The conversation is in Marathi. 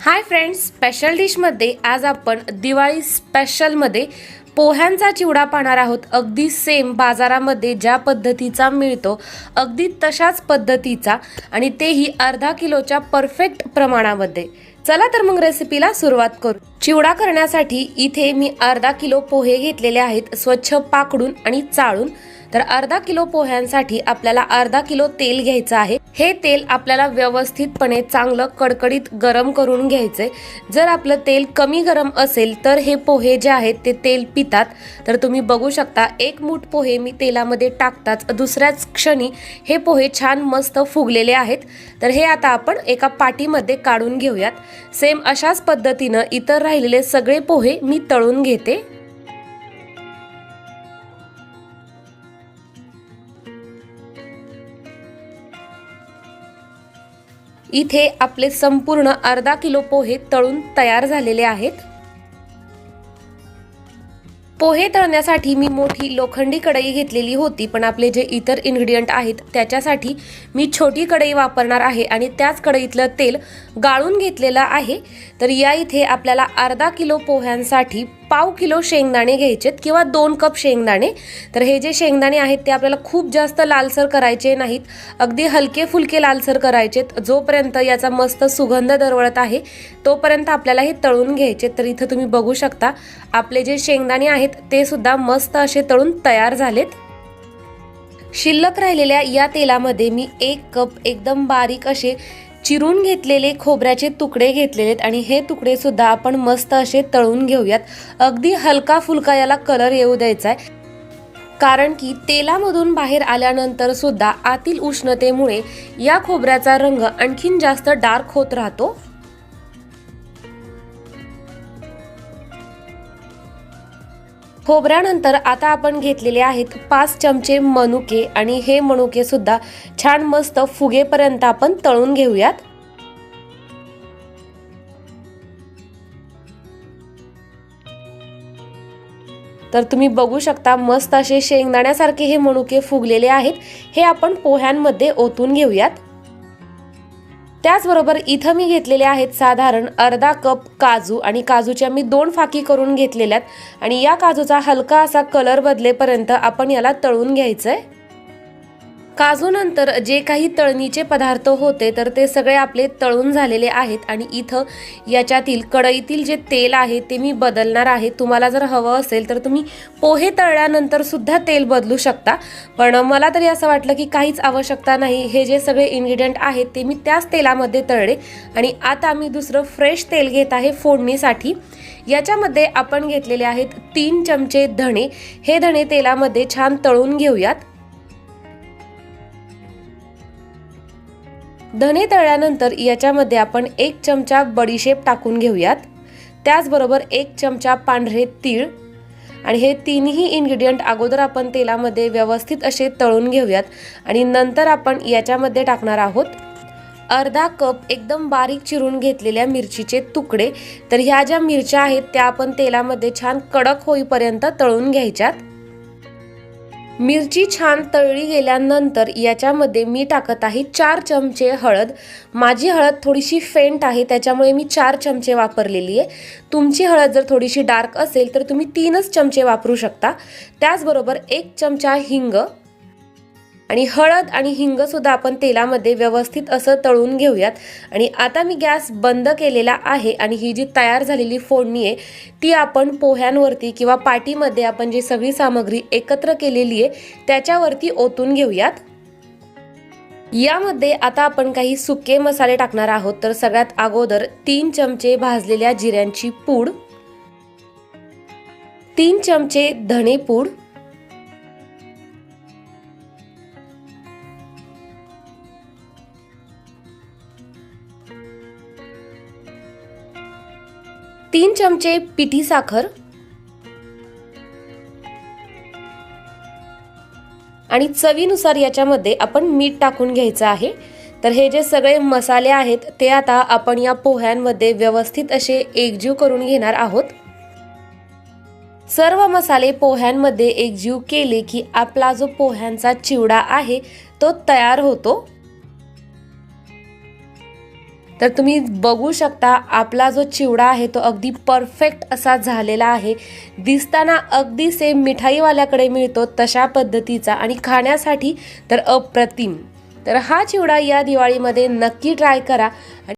हाय फ्रेंड्स स्पेशल डिशमध्ये आज आपण दिवाळी स्पेशलमध्ये पोह्यांचा चिवडा पाहणार आहोत. अगदी सेम बाजारामध्ये ज्या पद्धतीचा मिळतो अगदी तशाच पद्धतीचा आणि तेही अर्धा किलोच्या परफेक्ट प्रमाणामध्ये. चला तर मग रेसिपीला सुरुवात करू. चिवडा करण्यासाठी इथे मी अर्धा किलो पोहे घेतलेले आहेत स्वच्छ पाकडून आणि चाळून. तर अर्धा किलो पोह्यांसाठी आपल्याला अर्धा किलो तेल घ्यायचं आहे. हे तेल आपल्याला व्यवस्थितपणे चांगलं कडकडीत गरम करून घ्यायचंय. जर आपलं तेल कमी गरम असेल तर हे पोहे जे आहेत ते तेल पितात. तर तुम्ही बघू शकता एक मूठ पोहे मी तेलामध्ये टाकताच दुसऱ्याच क्षणी हे पोहे छान मस्त फुगलेले आहेत. तर हे आता आपण एका पाटीमध्ये काढून घेऊयात. सेम अशाच पद्धतीनं इतर राहिलेले सगळे पोहे मी तळून घेते. इथे आपले संपूर्ण अर्धा किलो पोहे तळून तयार झालेले आहेत. पोहे तळण्यासाठी मी मोठी लोखंडी कढई घेतलेली होती पण आपले जे इतर इन्ग्रेडियंट आहेत त्याच्यासाठी मी छोटी कढई वापरणार आहे आणि त्याच कढईतलं तेल गाळून घेतलेलं आहे. तर या इथे आपल्याला अर्धा किलो पोह्यांसाठी पाव किलो शेंगदाणे घ्यायचेत किंवा दोन कप शेंगदाणे. तर हे जे शेंगदाणे आहेत ते आपल्याला खूप जास्त लालसर करायचे नाहीत. अगदी हलके फुलके लालसर करायचेत. जोपर्यंत याचा मस्त सुगंध दरवळत आहे तोपर्यंत आपल्याला हे तळून घ्यायचे. तर इथं तुम्ही बघू शकता आपले जे शेंगदाणे आहेत ते सुद्धा मस्त असे तळून तयार झालेत. शिल्लक राहिलेल्या या तेलामध्ये मी एक कप एकदम बारीक असे चिरून घेतलेले खोबऱ्याचे तुकडे घेतलेले आहेत आणि हे तुकडे सुद्धा आपण मस्त असे तळून घेऊयात. अगदी हलका फुलका याला कलर येऊ द्यायचा आहे कारण की तेलामधून बाहेर आल्यानंतर सुद्धा आतील उष्णतेमुळे या खोबऱ्याचा रंग आणखीन जास्त डार्क होत राहतो. खोबऱ्यानंतर आता आपण घेतलेले आहेत पाच चमचे मनुके आणि हे मनुके सुद्धा छान मस्त फुगेपर्यंत आपण तळून घेऊयात. तर तुम्ही बघू शकता मस्त असे शेंगदाण्यासारखे हे मनुके फुगलेले आहेत. हे आपण पोह्यांमध्ये ओतून घेऊयात. त्याचबरोबर इथं मी घेतलेले आहेत साधारण अर्धा कप काजू आणि काजूच्या मी दोन फाकी करून घेतलेल्यात. आणि या काजूचा हलका असा कलर बदलेपर्यंत आपण याला तळून आहे काजूनंतर जे काही तळणीचे पदार्थ होते तर ते सगळे आपले तळून झालेले आहेत आणि इथं याच्यातील कढईतील जे तेल आहे ते मी बदलणार आहे. तुम्हाला जर हवं असेल तर तुम्ही पोहे तळल्यानंतर सुद्धा तेल बदलू शकता. पण मला तरी असं वाटलं की काहीच आवश्यकता नाही. हे जे सगळे इन्ग्रेडियंट आहेत ते मी त्याच तेलामध्ये तळले. आणि आता मी दुसरं फ्रेश तेल घेत आहे फोडणीसाठी. याच्यामध्ये आपण घेतलेले आहेत तीन चमचे धणे. हे धणे तेलामध्ये छान तळून घेऊयात. धने तळल्यानंतर याच्यामध्ये आपण एक चमचा बडीशेप टाकून घेऊयात. त्याचबरोबर एक चमचा पांढरे तीळ आणि हे तिन्ही इन्ग्रेडियंट अगोदर आपण तेलामध्ये व्यवस्थित असे तळून घेऊयात आणि नंतर आपण याच्यामध्ये टाकणार आहोत अर्धा कप एकदम बारीक चिरून घेतलेल्या मिरचीचे तुकडे. तर ह्या ज्या मिरच्या आहेत त्या आपण तेलामध्ये छान कडक होईपर्यंत तळून घ्यायच्यात. मिरची छान तळली गेल्यानंतर याच्यामध्ये मी टाकत आहे चार चमचे हळद. माझी हळद थोडीशी फेंट आहे त्याच्यामुळे मी चार चमचे वापरलेली आहे. तुमची हळद जर थोडीशी डार्क असेल तर तुम्ही तीनच चमचे वापरू शकता. त्याचबरोबर एक चमचा हिंग आणि हळद आणि हिंगसुद्धा आपण तेलामध्ये व्यवस्थित असं तळून घेऊयात. आणि आता मी गॅस बंद केलेला आहे आणि ही जी तयार झालेली फोडणी आहे ती आपण पोह्यांवरती किंवा पाटीमध्ये आपण जी सगळी सामग्री एकत्र केलेली आहे त्याच्यावरती ओतून घेऊयात. यामध्ये आता आपण काही सुके मसाले टाकणार आहोत. तर सगळ्यात अगोदर तीन चमचे भाजलेल्या जिऱ्यांची पूड तीन चमचे धणे पूड तीन चमचे पिठी साखर आणि चवीनुसार याच्यामध्ये आपण मीठ टाकून घ्यायचं आहे. तर हे जे सगळे मसाले आहेत ते आता आपण या पोह्यांमध्ये व्यवस्थित असे एकजीव करून घेणार आहोत. सर्व मसाले पोह्यांमध्ये एकजीव केले की आपला जो पोह्यांचा चिवडा आहे तो तयार होतो. तर तुम्ही बघू शकता आपला जो चिवडा आहे तो अगदी परफेक्ट असा झालेला आहे. दिसताना अगदी सेम मिठाईवाल्याकडे मिळतो तशा पद्धतीचा आणि खाण्यासाठी तर अप्रतिम. तर हा चिवडा या दिवाळीमध्ये नक्की ट्राय करा.